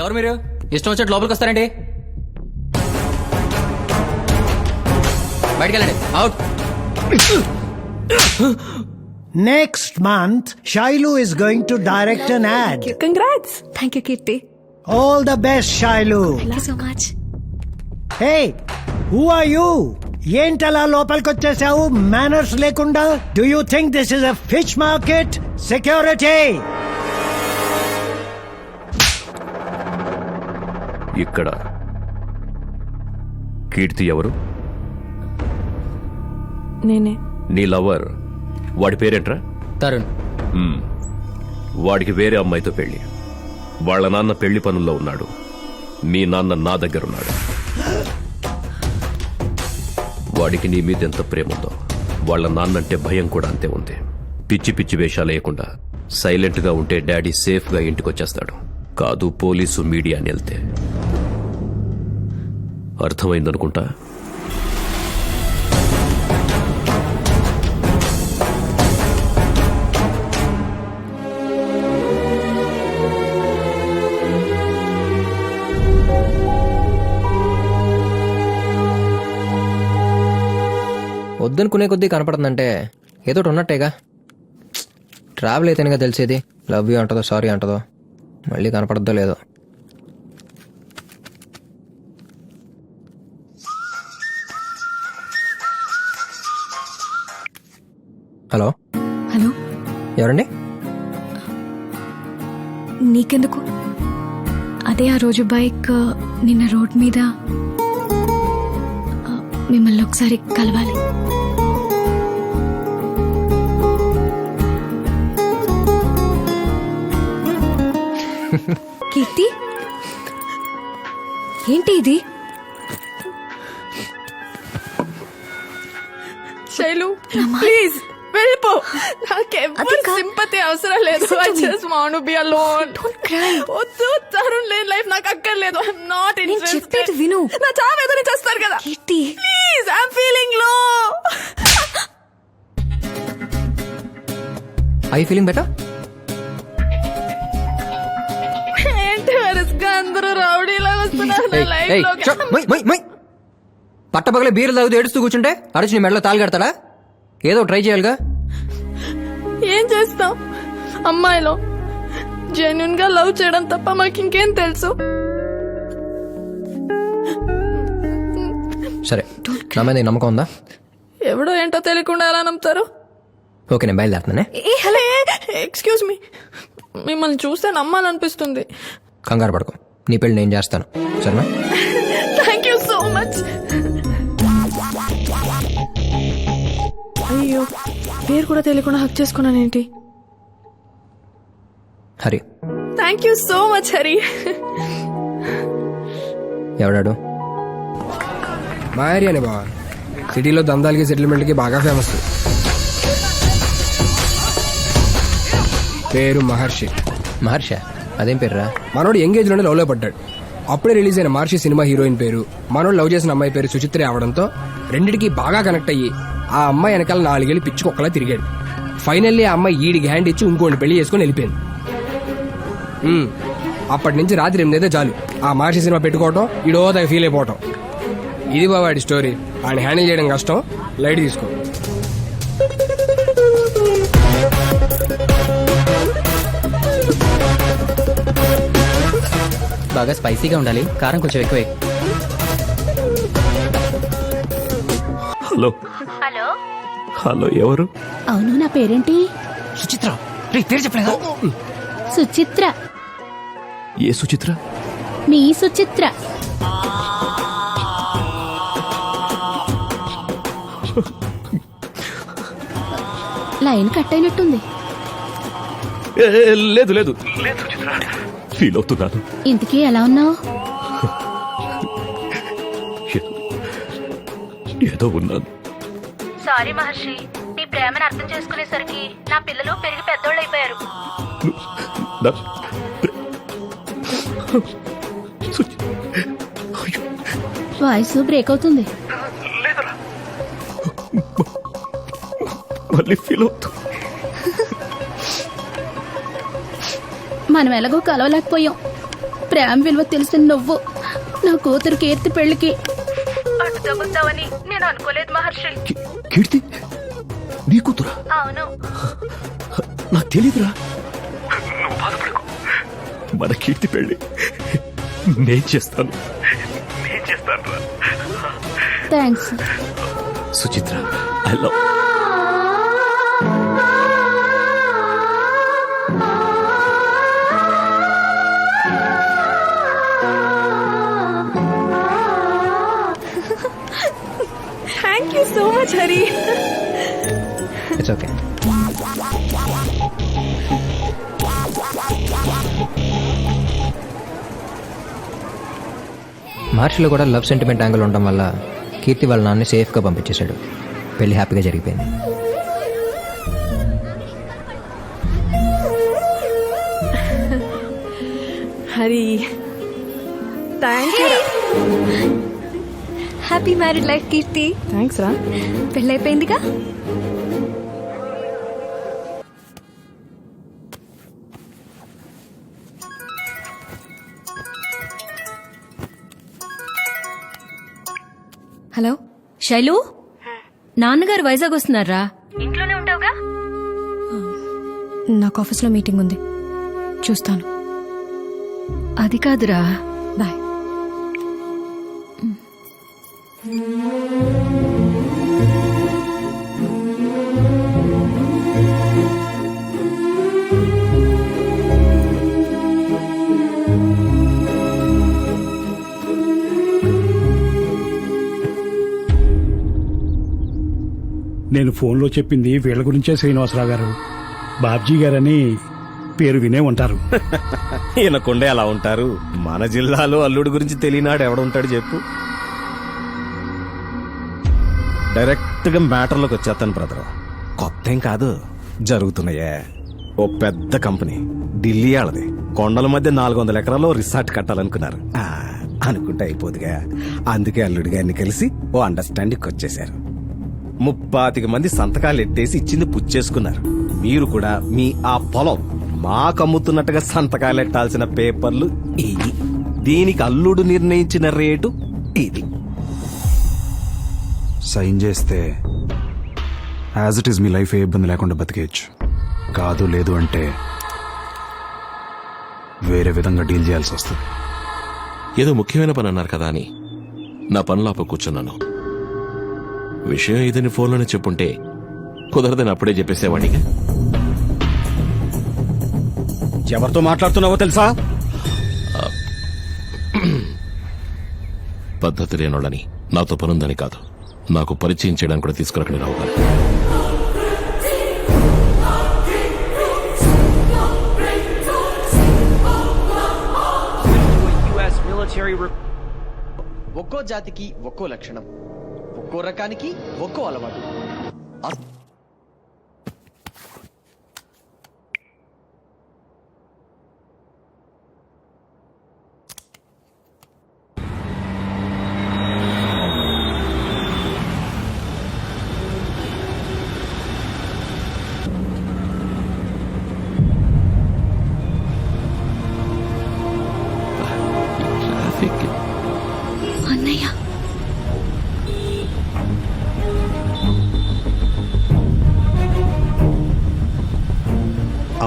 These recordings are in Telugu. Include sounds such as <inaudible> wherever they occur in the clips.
ఎవరు మీరు? ఇష్టం వచ్చినట్టు లోపలికి వస్తారండి. బయటికి వెళ్ళండి out. Next month, Shailu is going to direct an ad. Congrats thank you Keerthi All the best, Shailu. Thank you so much Hey, who are you? ఏంటలా లోపలికి వచ్చేసావు? మేనర్స్ లేకుండా? Do you think this is a fish market security ఇక్కడ. కీర్తి ఎవరు? నేనే. నీ లవర్. వాడి పేరేంట్రా? తరుణ్. మ్మ్. వాడికి వేరే అమ్మాయితో పెళ్ళి వాళ్ళ నాన్న పెళ్ళి పనుల్లో ఉన్నాడు. మీ నాన్న నా దగ్గర ఉన్నాడు వాడికి నీ మీద ఎంత ప్రేమ ఉందో వాళ్ళ నాన్నంటే భయం కూడా అంతే ఉంది. పిచ్చి పిచ్చి వేషాలు వేయకుండా సైలెంట్గా ఉంటే డాడీ సేఫ్గా ఇంటికి వచ్చేస్తాడు కాదు పోలీసు మీడియా అని వెళ్తే. అర్థమైందనుకుంటా? వద్దనుకునే కొద్దీ కనపడుతుందంటే ఏదో ఉన్నట్టేగా. ట్రావెల్ అయితేనేగా తెలిసేది. లవ్ యూ అంటదో సారీ అంటదో. మళ్ళీ కనపడద్దో లేదో. హలో? హలో? ఎవరండి? నీకెందుకు? అదే ఆ రోజు బైక్ నిన్న రోడ్ మీద మిమ్మల్ని ఒకసారి కలవాలి. కీర్తి? ఏంటి ఇది? శైలు ప్లీజ్. వెళ్ళిపో. కా- సింపతి అవసరం లేదు. I. Just want be alone Don't cry. వద్దు తరుణ్ లేని లైఫ్ నాకు అక్కర్లేదు. ఐఎమ్ నాట్ ఇంట్రెస్టెడ్ చెప్పేది విను. నా చావు చేస్తారు కదా. ప్లీజ్ ఐఎమ్ ఫీలింగ్లో ఐ ఫీలింగ్ బెటర్ ఏంటి వరుసగా అందరూ రౌడీలా వస్తున్నారు నా లైఫ్లో పట్టపగలే బీర్లు తాగుతూ ఏడుస్తూ కూర్చుంటే అడిచి నీ మెడలో తాళి కడతాడా? ఏదో ట్రై చేయాలిగా. ఏం చేస్తాం అమ్మాయిలో. జెన్యున్గా లవ్ చేయడం తప్ప మాకు ఇంకేం తెలుసు? సరే నా మీద నీకు నమ్మకం ఉందా? ఎవడో ఏంటో తెలియకుండా ఎలా నమ్ముతారు? ఓకే నేను బయలుదేరుతున్నానే హలో ఎక్స్క్యూజ్ మీ మిమ్మల్ని చూస్తే నమ్మాలనిపిస్తుంది. కంగారు పడకు. నీ పెళ్ళి నేను చేస్తాను. సరేనా? థ్యాంక్ యూ సో మచ్ అయ్యో. పేరు కూడా తెలియకుండా hug చేసుకున్నానేంటి? Hari. Thank you so much Hari. ఎవడాడు? మా ఏరియానే బావా. సిటీలో దందాలకి సెటిల్మెంట్కి బాగా ఫేమస్ పేరు మహర్షి. మహర్ష? అదేం పేర్రా? మనోడు యంగేజ్లోనే లవ్లో పడ్డాడు. అప్పుడే రిలీజ్ అయిన మహర్షి సినిమా హీరోయిన్ పేరు. మనోడు లవ్ చేసిన అమ్మాయి పేరు సుచిత్ర అవడంతో రెండిటికి బాగా కనెక్ట్ అయ్యి ఆ అమ్మాయి వెనకాల నాలుగేళ్ళు పిచ్చుకొక్కలా తిరిగాడు. ఫైనల్లీ ఆ అమ్మాయి ఈడికి హ్యాండ్ ఇచ్చి ఇంకోటి పెళ్ళి చేసుకుని వెళ్ళిపోయింది. ఉమ్, అప్పటి నుంచి రాత్రి ఎనిమిదైతే చాలు. ఆ మహర్షి సినిమా పెట్టుకోవటం ఈడో దగ్గర ఫీల్ అయిపోవటం. ఇది బావాడి స్టోరీ ఆయన హ్యాండిల్ చేయడం కష్టం. లైట్ తీసుకో. బాగా స్పైసీగా ఉండాలి. కారం కొంచెం ఎక్కువే. హలో. హలో ఎవరు? అవును నా పేరేంటి? సుచిత్ర. రే పేరు చెప్పలేదా? సుచిత్ర. ఏ సుచిత్ర? మీ సుచిత్ర. లైన్ కట్ అయినట్టుంది. ఏ, ఏ, లేదు లేదు. ఫీల్ అవుతున్నాను ఇంతకీ ఎలా ఉన్నావు? ఏదో ఉన్నాను. సారీ మహర్షి. నీ ప్రేమను అర్థం చేసుకునేసరికి నా పిల్లలు పెరిగి పెద్దోళ్ళు అయిపోయారు వాయిస్ బ్రేక్ అవుతుంది. మళ్ళీ ఫీల్ అవుతా మనం ఎలాగో కలవలేకపోయాం. ప్రేమ విలువ తెలిసిన నువ్వు నా కూతురు కీర్తి పెళ్ళికి అటు తగ్గుతావని నేను అనుకోలేదు మహర్షి. కీర్తి నీ కూతురా? అవును. నాకు తెలీదురా. మన కీర్తి పెళ్ళి నేను చేస్తాను. Thanks Suchitra I love Hari it's okay మహర్షిలో కూడా లవ్ సెంటిమెంట్ యాంగిల్ ఉండడం వల్ల కీర్తి వాళ్ళ నాన్ని సేఫ్గా పంపించేశాడు. పెళ్ళి హ్యాపీగా జరిగిపోయింది. Hari thank you happy married life Keerthi thanks రా పెళ్ళైపోయిందిగా? హలో శైలు? నాన్నగారు వైజాగ్ వస్తున్నారా? ఇంట్లోనే ఉంటావుగా? నాకు ఆఫీస్లో మీటింగ్ ఉంది. చూస్తాను. అది కాదురా. నేను ఫోన్లో చెప్పింది వీళ్ళ గురించే శ్రీనివాసరావు గారు బాబ్జీ గారని పేరు వినే ఉంటారు. <laughs> ఈయనకుండే అలా ఉంటారు. మన జిల్లాలో అల్లుడి గురించి తెలియనాడు ఎవడుంటాడు చెప్పు. డైరెక్ట్గా మ్యాటర్లోకి వచ్చేస్తాను బ్రదర్. కొత్త ఏం కాదు జరుగుతున్నాయే. ఓ పెద్ద కంపెనీ ఢిల్లీ వాళ్ళది కొండల మధ్య నాలుగు వందల ఎకరాల్లో రిసార్ట్ కట్టాలనుకున్నారు. ఆ, అనుకుంటే అయిపోదుగా. అందుకే అల్లుడి గారిని కలిసి ఓ అండర్స్టాండింగ్ వచ్చేశారు. ముప్పాతిక మంది సంతకాలు ఎట్టేసి ఇచ్చింది పుచ్చేసుకున్నారు. మీరు కూడా మీ ఆ పొలం మాకు అమ్ముతున్నట్టుగా సంతకాలు ఎట్టాల్సిన పేపర్లు ఇవి దీనికి అల్లుడు నిర్ణయించిన రేటు ఇది. సైన్ చేస్తే యాజ్ ఇట్ ఈస్ మీ లైఫ్ ఏ ఇబ్బంది లేకుండా బతికేయచ్చు. కాదు లేదు అంటే వేరే విధంగా డీల్ చేయాల్సి వస్తుంది. ఏదో ముఖ్యమైన పని అన్నారు కదా అని నా పనులు ఆప కూర్చున్నాను. విషయం ఏదని ఫోన్లోనే చెప్పుంటే కుదరదని అప్పుడే చెప్పేసేవాడిగా ఎవరితో మాట్లాడుతున్నావో తెలుసా? <clears throat> పద్ధతి లేనోళ్ళని నాతో పనుందని కాదు. నాకు పరిచయం చేయడానికి కూడా తీసుకురకని రావు గారు. ఒక్కో జాతికి ఒక్కో లక్షణం. ఒక్కో రకానికి ఒక్కో అలవాటు. అస్-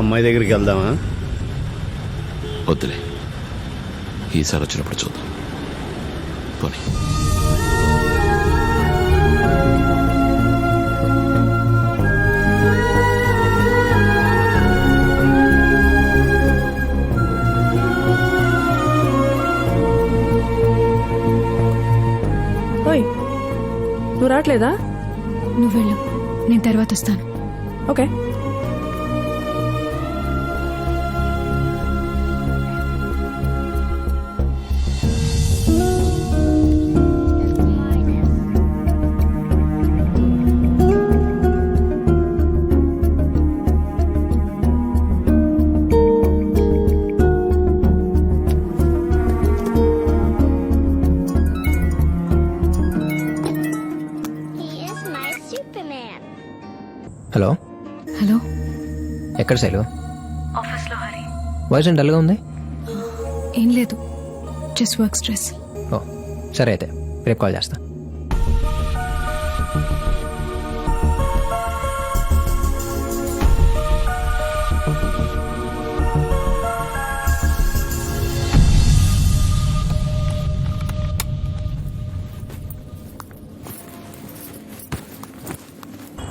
అమ్మాయి దగ్గరికి వెళ్దామా? వద్దులే. ఈసారి వచ్చినప్పుడు చూద్దాం. పోనీ. నువ్వు రావట్లేదా? నువ్వు వెళ్ళు. నేను తర్వాత వస్తాను. ఓకే. హలో? హలో? ఎక్కడ శైలు? ఆఫీస్లో హరి. వాయిస్ డల్గా ఉంది? ఏం లేదు. Just work stress. ఓ సరే అయితే రేపు కాల్ చేస్తా.